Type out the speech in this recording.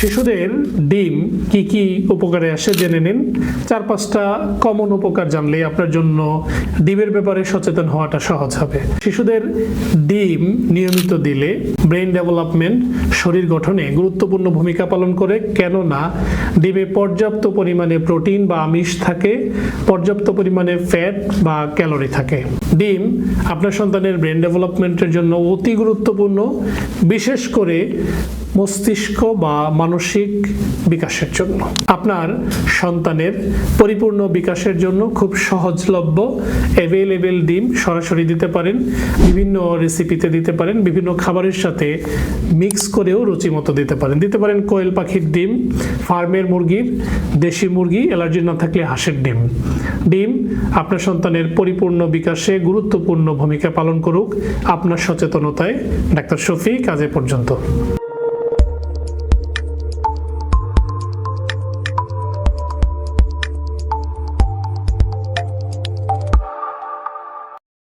শিশুদের ডিম কি কি উপকারে আসে জেনে নিন। চার পাঁচটা কমন উপকার জানলে আপনার জন্য ডিমের ব্যাপারে সচেতন হওয়াটা সহজ হবে। শিশুদের ডিম নিয়মিত দিলে ব্রেন ডেভেলপমেন্ট শরীর গঠনে গুরুত্বপূর্ণ ভূমিকা পালন করে। কেননা, ডিমে পর্যাপ্ত পরিমাণে প্রোটিন বা আমিষ থাকে, পর্যাপ্ত পরিমাণে ফ্যাট বা ক্যালোরি থাকে। ডিম আপনার সন্তানের ব্রেন ডেভেলপমেন্টের জন্য অতি গুরুত্বপূর্ণ। বিশেষ করে মস্তিষ্ক বা মানসিক বিকাশের জন্য। আপনার সন্তানের পরিপূর্ণ বিকাশের জন্য খুব সহজলভ্য অ্যাভেলেবেল ডিম সরাসরি দিতে পারেন, বিভিন্ন রেসিপিতে দিতে পারেন, বিভিন্ন খাবারের সাথে মিক্স করেও রুচিমতো দিতে পারেন। দিতে পারেন কোয়েল পাখির ডিম, ফার্মের মুরগির, দেশি মুরগি, অ্যালার্জি না থাকলে হাঁসের ডিম। ডিম আপনার সন্তানের পরিপূর্ণ বিকাশে গুরুত্বপূর্ণ ভূমিকা পালন করুক। আপনার সচেতনতায় ডাক্তার শফি কাজে পর্যন্ত।